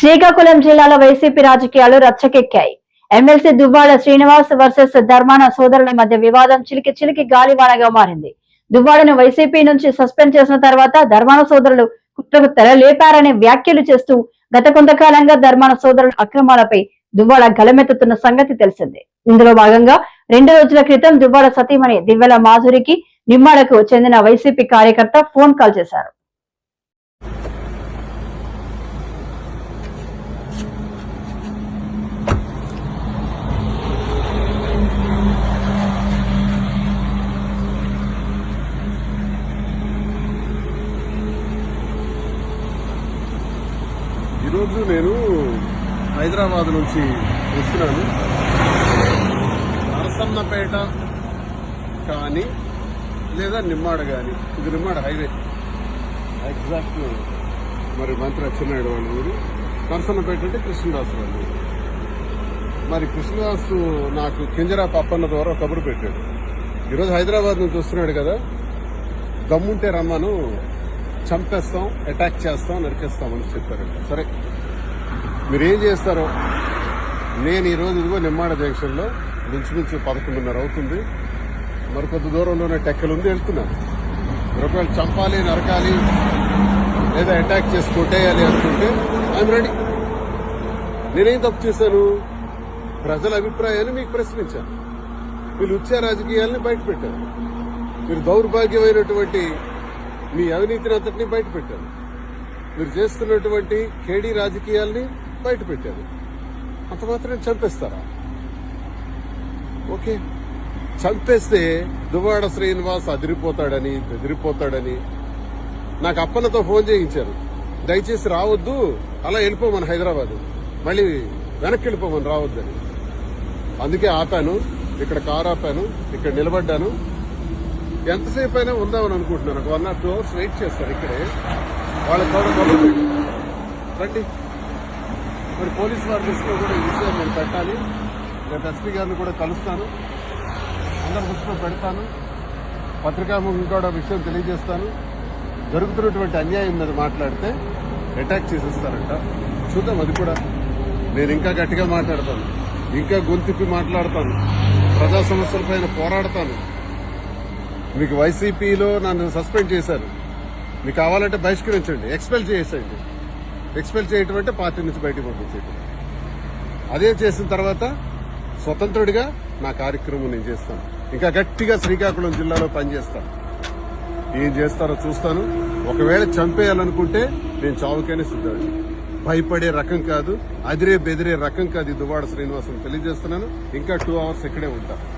శ్రీకాకుళం జిల్లాలో వైసీపీ రాజకీయాలు రచ్చకెక్కాయి. ఎమ్మెల్సీ దువ్వాడ శ్రీనివాస్ వర్సెస్ ధర్మాన సోదరుల మధ్య వివాదం చిలికి చిలికి గాలివానగా మారింది. దువ్వాడను వైసీపీ నుంచి సస్పెండ్ చేసిన తర్వాత ధర్మాన సోదరులు కుట్రకు తెరలేపారనే వ్యాఖ్యలు చేస్తూ గత కొంతకాలంగా ధర్మాన సోదరుల అక్రమాలపై దువ్వాడ గలమెత్తుతున్న సంగతి తెలిసిందే. ఇందులో భాగంగా రెండు రోజుల క్రితం దువ్వాడ సతీమణి దివ్యల మాధురికి నిమ్మాడకు చెందిన వైసీపీ కార్యకర్త ఫోన్ కాల్ చేశారు. ఈరోజు నేను హైదరాబాద్ నుంచి వస్తున్నాను. నరసన్నపేట కానీ లేదా నిమ్మాడ కానీ. ఇది నిమ్మాడ హైవే. ఎగ్జాక్ట్ మరి మంత్రి అచ్చెన్నాయుడు వాళ్ళ ఊరు. నరసన్నపేట అంటే కృష్ణదాసు వాళ్ళ ఊరు. మరి కృష్ణదాసు నాకు కింజరా పప్పన్న ద్వారా కబురు పెట్టాడు. ఈరోజు హైదరాబాద్ నుంచి వస్తున్నాడు కదా. దమ్ముంటే రమ్మను. చంపేస్తాం అటాక్ చేస్తాం నరికేస్తామని చెప్పారంట సరే మీరేం చేస్తారో నేను ఈరోజు ఇదిగో నిమ్మాడ జంక్షన్లో మించి పదకొండున్నర అవుతుంది. మరి కొద్ది దూరంలోనే టెక్కలు ఉంది వెళ్తున్నాను. ఒకవేళ చంపాలి నరకాలి లేదా అటాక్ చేసి కొట్టేయాలి అనుకుంటే ఐఎమ్ రెడీ నేనేం తప్పు చేశాను? ప్రజల అభిప్రాయాన్ని మీకు ప్రశ్నించాను. వీళ్ళు ఉచ్చ రాజకీయాల్ని బయటపెట్టారు. మీరు దౌర్భాగ్యమైనటువంటి మీ అవినీతిని అంతటినీ బయటపెట్టారు. మీరు చేస్తున్నటువంటి కేడీ రాజకీయాల్ని బయటపెట్టారు. అంత మాత్రం చంపేస్తారా? ఓకే. చంపేస్తే దువాడ శ్రీనివాస్ అదిరిపోతాడని బెదిరిపోతాడని నాకు అప్పన్నతో ఫోన్ చేయించారు. దయచేసి రావద్దు అలా వెళ్ళిపోమని హైదరాబాద్. మళ్ళీ వెనక్కి వెళ్ళిపోమని రావద్దని. అందుకే ఆపాను ఇక్కడ కారు ఆపాను ఇక్కడ నిలబడ్డాను. ఎంతసేపు అయినా ఉందామని అనుకుంటున్నాను ఒక one or two hours wait చేస్తారు ఇక్కడే. వాళ్ళ కూడా రండి. మరి పోలీస్ వారి దృష్టిలో కూడా ఈ విషయం నేను పెట్టాలి. రేపు ఎస్పీ గారిని కూడా కలుస్తాను. అందరి దృష్టిలో పెడతాను. పత్రికాముఖం కూడా విషయం తెలియజేస్తాను. జరుగుతున్నటువంటి అన్యాయం మీద మాట్లాడితే అటాక్ చేసేస్తారంట. చూద్దాం అది కూడా. నేను ఇంకా గట్టిగా మాట్లాడతాను. ఇంకా గొంతిప్పి మాట్లాడతాను. ప్రజా సమస్యలపైన పోరాడతాను. మీకు వైసీపీలో నన్ను సస్పెండ్ చేశారు. మీకు కావాలంటే బహిష్కరించండి. ఎక్స్పెల్ చేసేయండి. ఎక్స్పెల్ చేయటం అంటే పార్టీ నుంచి బయటకు పంపించేయటం అదే చేసిన తర్వాత స్వతంత్రుడిగా నా కార్యక్రమం నేను చేస్తాను. ఇంకా గట్టిగా శ్రీకాకుళం జిల్లాలో పనిచేస్తాను. ఏం చేస్తారో చూస్తాను. ఒకవేళ చంపేయాలనుకుంటే నేను చావుకైనా సిద్ధండి భయపడే రకం కాదు అదిరే బెదిరే రకం కాదు దువాడ శ్రీనివాసం తెలియజేస్తున్నాను. ఇంకా టూ అవర్స్ ఇక్కడే ఉంటాను.